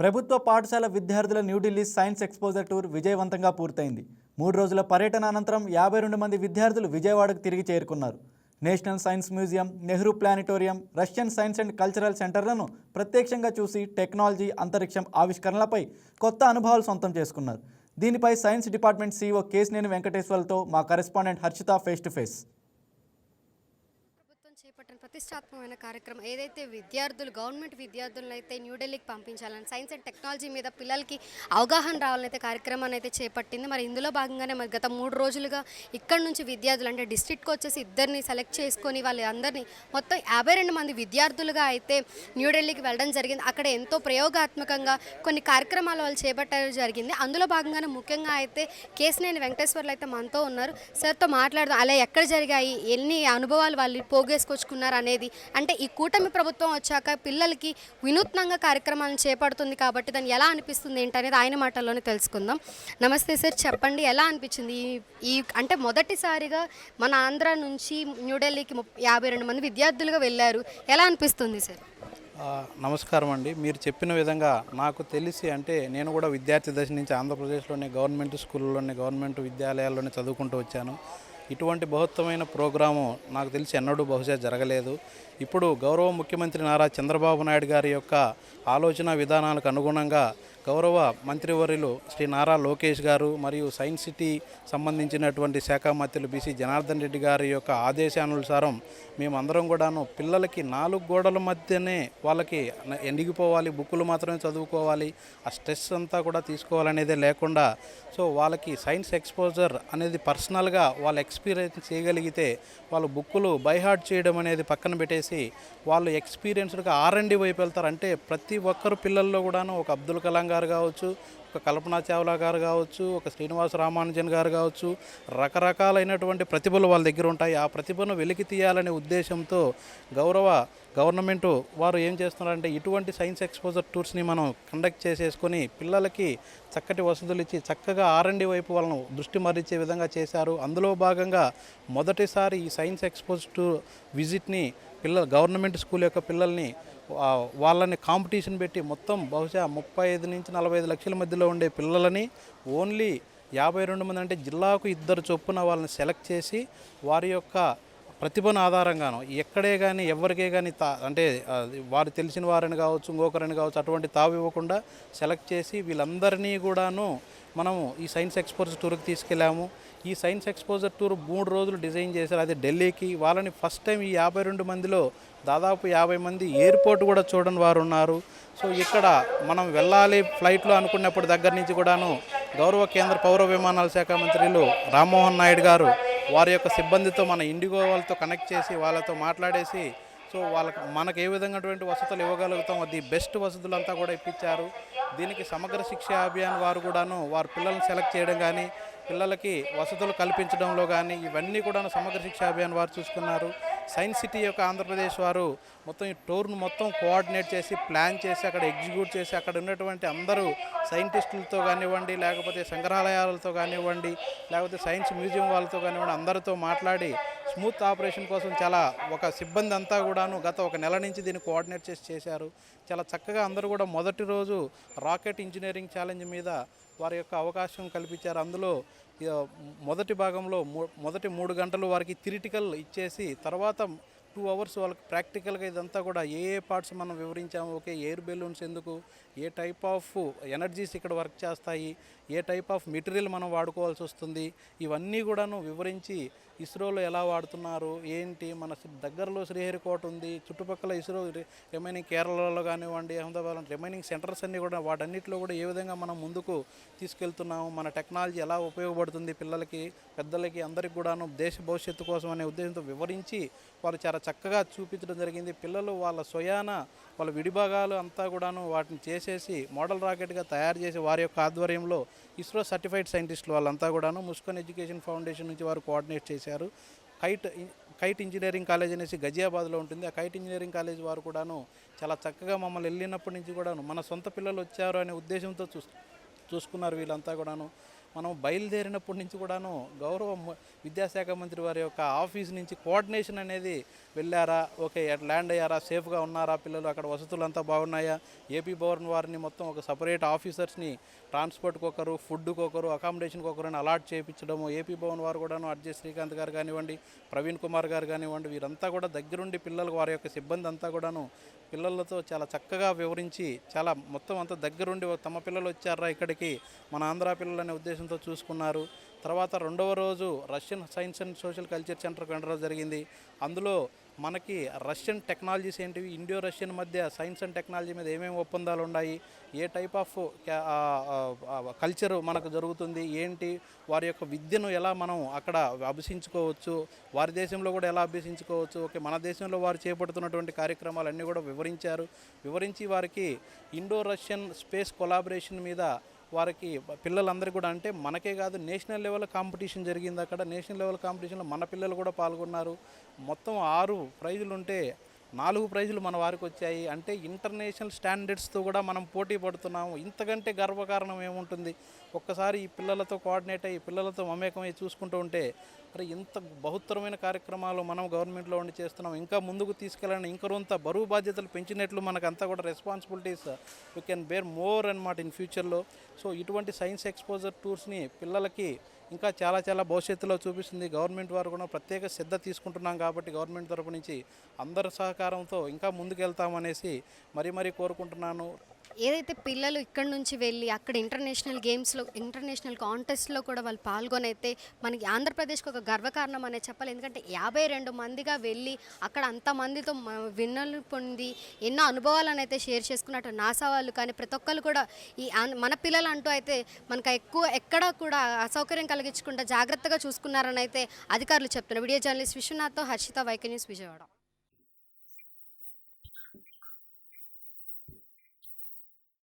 ప్రభుత్వ పాఠశాల విద్యార్థుల న్యూఢిల్లీ సైన్స్ ఎక్స్పోజర్ టూర్ విజయవంతంగా పూర్తయింది. మూడు రోజుల పర్యటన అనంతరం యాభై రెండు మంది విద్యార్థులు విజయవాడకు తిరిగి చేరుకున్నారు. National science museum Nehru planetarium Russian science and cultural సెంటర్లను ప్రత్యక్షంగా చూసి టెక్నాలజీ అంతరిక్షం ఆవిష్కరణలపై కొత్త అనుభవాలు సొంతం చేసుకున్నారు. దీనిపై సైన్స్ డిపార్ట్మెంట్ సీఈఓ కేసినేని వెంకటేశ్వర్లతో మా correspondent Harshita face to face. చేపట్టిన ప్రతిష్టాత్మకమైన కార్యక్రమం ఏదైతే విద్యార్థులు గవర్నమెంట్ విద్యార్థులను అయితే న్యూఢిల్లీకి పంపించాలని సైన్స్ అండ్ టెక్నాలజీ మీద పిల్లలకి అవగాహన రావాలని అయితే కార్యక్రమాన్ని అయితే చేపట్టింది. మరి ఇందులో భాగంగానే మరి గత మూడు రోజులుగా ఇక్కడ నుంచి విద్యార్థులు అంటే డిస్ట్రిక్ట్కి వచ్చేసి ఇద్దరిని సెలెక్ట్ చేసుకొని వాళ్ళందరినీ మొత్తం యాభై రెండు మంది విద్యార్థులుగా అయితే న్యూఢిల్లీకి వెళ్ళడం జరిగింది. అక్కడ ఎంతో ప్రయోగాత్మకంగా కొన్ని కార్యక్రమాలు వాళ్ళు చేపట్టడం జరిగింది. అందులో భాగంగానే ముఖ్యంగా అయితే కేసినేని వెంకటేశ్వర్లు అయితే మనతో ఉన్నారు. సార్తో మాట్లాడదాం. అలా ఎక్కడ జరిగాయి? ఎన్ని అనుభవాలు వాళ్ళు పోగేసుకోవచ్చు అనేది అంటే ఈ కూటమి ప్రభుత్వం వచ్చాక పిల్లలకి వినూత్నంగా కార్యక్రమాలను చేపడుతుంది కాబట్టి దాన్ని ఎలా అనిపిస్తుంది ఏంటనేది ఆయన మాటల్లోనే తెలుసుకుందాం. నమస్తే సార్ చెప్పండి ఎలా అనిపించింది? ఈ ఈ అంటే మొదటిసారిగా మన ఆంధ్ర నుంచి న్యూఢిల్లీకి ముప్- యాభై రెండు మంది విద్యార్థులుగా వెళ్ళారు. ఎలా అనిపిస్తుంది సార్? నమస్కారం అండి. మీరు చెప్పిన విధంగా నాకు తెలిసి అంటే నేను కూడా విద్యార్థి దశ నుంచి ఆంధ్రప్రదేశ్లోని గవర్నమెంట్ స్కూల్లోనే గవర్నమెంట్ విద్యాలయాల్లోనే చదువుకుంటూ వచ్చాను. ఇటువంటి బహుత్వమైన ప్రోగ్రాము నాకు తెలిసి ఎన్నడూ బహుశా జరగలేదు. ఇప్పుడు గౌరవ ముఖ్యమంత్రి నారా చంద్రబాబు నాయుడు గారి యొక్క ఆలోచన విధానాలకు అనుగుణంగా గౌరవ మంత్రివర్యులు శ్రీ నారా లోకేష్ గారు మరియు సైన్స్ సిటీ సంబంధించినటువంటి శాఖ మంత్రులు బీసీ జనార్దన్ రెడ్డి గారి యొక్క ఆదేశానుసారం మేమందరం కూడాను పిల్లలకి నాలుగు గోడల మధ్యనే వాళ్ళకి ఎండిగిపోవాలి బుక్కులు మాత్రమే చదువుకోవాలి ఆ స్ట్రెస్ అంతా కూడా తీసుకోవాలనేదే లేకుండా సో వాళ్ళకి సైన్స్ ఎక్స్పోజర్ అనేది పర్సనల్గా వాళ్ళు ఎక్స్పీరియన్స్ చేయగలిగితే వాళ్ళు బుక్కులు బైహార్ట్ చేయడం అనేది పక్కన పెట్టేసి వాళ్ళు ఎక్స్పీరియన్స్డ్గా ఆర్ అండ్ వైపు వెళ్తారు అంటే ప్రతి ఒక్కరు పిల్లల్లో కూడాను ఒక అబ్దుల్ కలాం గారు కావచ్చు ఒక కల్పనా చావ్లా గారు కావచ్చు ఒక శ్రీనివాస రామానుజన్ గారు కావచ్చు రకరకాలైనటువంటి ప్రతిభలు వాళ్ళ దగ్గర ఉంటాయి. ఆ ప్రతిభను వెలికి తీయాలనే ఉద్దేశంతో గౌరవ గవర్నమెంట్ వారు ఏం చేస్తున్నారంటే ఇటువంటి సైన్స్ ఎక్స్పోజర్ టూర్స్ని మనం కండక్ట్ చేసేసుకొని పిల్లలకి చక్కటి వసతులు ఇచ్చి చక్కగా ఆర్ఎండి వైపు వాళ్ళను దృష్టి మరల్చే విధంగా చేశారు. అందులో భాగంగా మొదటిసారి ఈ సైన్స్ ఎక్స్పోజ్ టూర్ విజిట్ని పిల్ల గవర్నమెంట్ స్కూల్ యొక్క పిల్లల్ని వాళ్ళని కాంపిటీషన్ పెట్టి మొత్తం బహుశా ముప్పై ఐదు నుంచి నలభై ఐదు లక్షల మధ్యలో ఉండే పిల్లలని ఓన్లీ యాభై రెండు మంది అంటే జిల్లాకు ఇద్దరు చొప్పున వాళ్ళని సెలెక్ట్ చేసి వారి యొక్క ప్రతిభను ఆధారంగాను ఎక్కడే కానీ ఎవరికే కానీ తా అంటే వారు తెలిసిన వారిని కావచ్చు ఇంకొకరిని కావచ్చు అటువంటి తావివ్వకుండా సెలెక్ట్ చేసి వీళ్ళందరినీ కూడాను మనము ఈ సైన్స్ ఎక్స్పోజర్ టూర్కి తీసుకెళ్ళాము. ఈ సైన్స్ ఎక్స్పోజర్ టూర్ మూడు రోజులు డిజైన్ చేశారు. అది ఢిల్లీకి. వాళ్ళని ఫస్ట్ టైం ఈ యాభై రెండు మందిలో దాదాపు యాభై మంది ఎయిర్పోర్ట్ కూడా చూడని వారు ఉన్నారు. సో ఇక్కడ మనం వెళ్ళాలి ఫ్లైట్లో అనుకున్నప్పుడు దగ్గర నుంచి కూడాను గౌరవ కేంద్ర పౌర విమానాల శాఖ మంత్రులు రామ్మోహన్ నాయుడు గారు వారి యొక్క సిబ్బందితో మన ఇండిగో వాళ్ళతో కనెక్ట్ చేసి వాళ్ళతో మాట్లాడేసి సో వాళ్ళకి మనకు ఏ విధంగాటువంటి వసతులు ఇవ్వగలుగుతాం అది బెస్ట్ వసతులంతా కూడా ఇప్పించారు. దీనికి సమగ్ర శిక్ష అభియాన్ వారు కూడాను వారు పిల్లల్ని సెలెక్ట్ చేయడం కానీ పిల్లలకి వసతులు కల్పించడంలో కానీ ఇవన్నీ కూడా సమగ్ర శిక్ష అభియాన్ వారు చూసుకున్నారు. సైన్స్ సిటీ యొక్క ఆంధ్రప్రదేశ్ వారు మొత్తం ఈ టూర్ను మొత్తం కోఆర్డినేట్ చేసి ప్లాన్ చేసి అక్కడ ఎగ్జిక్యూట్ చేసి అక్కడ ఉన్నటువంటి అందరూ సైంటిస్టులతో కానివ్వండి లేకపోతే సంగ్రహాలయాలతో కానివ్వండి లేకపోతే సైన్స్ మ్యూజియం వాళ్ళతో కానివ్వండి అందరితో మాట్లాడి స్మూత్ ఆపరేషన్ కోసం చాలా ఒక సిబ్బంది అంతా కూడాను గత ఒక నెల నుంచి దీన్ని కోఆర్డినేట్ చేసి చేశారు. చాలా చక్కగా అందరూ కూడా మొదటి రోజు రాకెట్ ఇంజనీరింగ్ ఛాలెంజ్ మీద వారి యొక్క అవకాశం కల్పించారు. అందులో మొదటి భాగంలో మొదటి మూడు గంటలు వారికి థిరిటికల్ ఇచ్చేసి తర్వాత టూ అవర్స్ వాళ్ళకి ప్రాక్టికల్గా ఇదంతా కూడా ఏ ఏ పార్ట్స్ మనం వివరించాము ఓకే ఎయిర్ బెలూన్స్ ఎందుకు ఏ టైప్ ఆఫ్ ఎనర్జీస్ ఇక్కడ వర్క్ చేస్తాయి ఏ టైప్ ఆఫ్ మెటీరియల్ మనం వాడుకోవాల్సి వస్తుంది ఇవన్నీ కూడాను వివరించి ఇస్రోలో ఎలా వాడుతున్నారు ఏంటి? మన దగ్గరలో శ్రీహరికోట ఉంది చుట్టుపక్కల ఇస్రో రిమైనింగ్ కేరళలో కానివ్వండి అహ్మదాబాద్ రిమైనింగ్ సెంటర్స్ అన్నీ కూడా వాటన్నిటిలో కూడా ఏ విధంగా మనం ముందుకు తీసుకెళ్తున్నాము మన టెక్నాలజీ ఎలా ఉపయోగపడుతుంది పిల్లలకి పెద్దలకి అందరికి కూడాను దేశ భవిష్యత్తు కోసం అనే ఉద్దేశంతో వివరించి వారు చాలా చక్కగా చూపించడం జరిగింది. పిల్లలు వాళ్ళ స్వయాన వాళ్ళ విడిభాగాలు అంతా కూడాను వాటిని చేసేసి మోడల్ రాకెట్గా తయారు చేసి వారి యొక్క ఆధ్వర్యంలో ఇస్రో సర్టిఫైడ్ సైంటిస్టులు వాళ్ళంతా కూడాను ముస్కన్ ఎడ్యుకేషన్ ఫౌండేషన్ నుంచి వారు కోఆర్డినేట్ చేశారు. కైట్ కైట్ ఇంజనీరింగ్ కాలేజ్ అనేసి గజియాబాద్లో ఉంటుంది. ఆ కైట్ ఇంజనీరింగ్ కాలేజ్ వారు కూడాను చాలా చక్కగా మమ్మల్ని వెళ్ళినప్పటి నుంచి కూడాను మన సొంత పిల్లలు వచ్చారు అనే ఉద్దేశంతో చూస్ చూసుకున్నారు వీళ్ళంతా కూడాను. మనం బయలుదేరినప్పటి నుంచి కూడాను గౌరవ విద్యాశాఖ మంత్రి వారి యొక్క ఆఫీస్ నుంచి కోఆర్డినేషన్ అనేది వెళ్ళారా? ఓకే ల్యాండ్ అయ్యారా? సేఫ్గా ఉన్నారా పిల్లలు? అక్కడ వసతులు అంతా బాగున్నాయా? ఏపీ భవన్ వారిని మొత్తం ఒక సపరేట్ ఆఫీసర్స్ని ట్రాన్స్పోర్ట్కి ఒకరు ఫుడ్కి ఒకరు అకామిడేషన్కి ఒకరు అని అలాట్ చేయించడము ఏపీ భవన్ వారు కూడాను అర్జయ్ శ్రీకాంత్ గారు కానివ్వండి ప్రవీణ్ కుమార్ గారు కానివ్వండి వీరంతా కూడా దగ్గరుండి పిల్లలు వారి యొక్క సిబ్బంది అంతా కూడాను పిల్లలతో చాలా చక్కగా వివరించి చాలా మొత్తం అంతా దగ్గరుండి తమ పిల్లలు వచ్చారా ఇక్కడికి మన ఆంధ్ర పిల్లలు అనే ఉద్దేశంతో చూసుకున్నారు. తర్వాత రెండవ రోజు Russian science and social culture సెంటర్కి వెళ్ళడం జరిగింది. అందులో మనకి రష్యన్ టెక్నాలజీస్ ఏంటివి? ఇండియో రష్యన్ మధ్య సైన్స్ అండ్ టెక్నాలజీ మీద ఏమేమి ఒప్పందాలు ఉన్నాయి? ఏ టైప్ ఆఫ్ కల్చర్ మనకు జరుగుతుంది? ఏంటి? వారి యొక్క విద్యను ఎలా మనం అక్కడ అభ్యసించుకోవచ్చు? వారి దేశంలో కూడా ఎలా అభ్యసించుకోవచ్చు? ఓకే మన దేశంలో వారు చేపడుతున్నటువంటి కార్యక్రమాలన్నీ కూడా వివరించారు. వివరించి వారికి ఇండో రష్యన్ స్పేస్ కొలాబరేషన్ మీద వారికి పిల్లలందరికీ కూడా అంటే మనకే కాదు నేషనల్ లెవెల్ కాంపిటీషన్ జరిగింది అక్కడ. నేషనల్ లెవెల్ కాంపిటీషన్లో మన పిల్లలు కూడా పాల్గొన్నారు. మొత్తం ఆరు ప్రైజులు ఉంటే నాలుగు ప్రైజులు మన వారికి వచ్చాయి. అంటే ఇంటర్నేషనల్ స్టాండర్డ్స్తో కూడా మనం పోటీ పడుతున్నాము. ఇంతకంటే గర్వకారణం ఏముంటుంది? ఒక్కసారి ఈ పిల్లలతో కోఆర్డినేట్ అయ్యి పిల్లలతో మమేకమై చూసుకుంటూ ఉంటే మరి ఇంత బహుత్తరమైన కార్యక్రమాలు మనం గవర్నమెంట్లో ఉండి చేస్తున్నాం. ఇంకా ముందుకు తీసుకెళ్ళాలని ఇంకొంత బరువు బాధ్యతలు పెంచినట్లు మనకంతా కూడా responsibilities we can bear more అనమాట ఇన్ ఫ్యూచర్లో. సో ఇటువంటి సైన్స్ ఎక్స్పోజర్ టూర్స్ని పిల్లలకి ఇంకా చాలా చాలా భవిష్యత్తులో చూపిస్తుంది. గవర్నమెంట్ వారు కూడా ప్రత్యేక శ్రద్ధ తీసుకుంటున్నాం కాబట్టి గవర్నమెంట్ తరపు నుంచి అందరి సహకారంతో ఇంకా ముందుకెళ్తామనేసి మరీ మరీ కోరుకుంటున్నాను. ఏదైతే పిల్లలు ఇక్కడ నుంచి వెళ్ళి అక్కడ ఇంటర్నేషనల్ గేమ్స్లో ఇంటర్నేషనల్ కాంటెస్ట్లో కూడా వాళ్ళు పాల్గొని అయితే మనకి ఆంధ్రప్రదేశ్కి ఒక గర్వకారణం అనే చెప్పాలి. ఎందుకంటే యాభై రెండు మందిగా వెళ్ళి అక్కడ అంతమందితో విన్నలు పొంది ఎన్నో అనుభవాలను అయితే షేర్ చేసుకున్నట్టు నాసా వాళ్ళు కానీ ప్రతి ఒక్కరు కూడా ఈ మన పిల్లలు అంటూ అయితే మనకు ఎక్కువ ఎక్కడా కూడా అసౌకర్యం కలిగించకుండా జాగ్రత్తగా చూసుకున్నారని అయితే అధికారులు చెప్తున్నారు. వీడియో జర్నలిస్ట్ విశ్వనాథ్తో హర్షిత వైకే న్యూస్ విజయవాడ.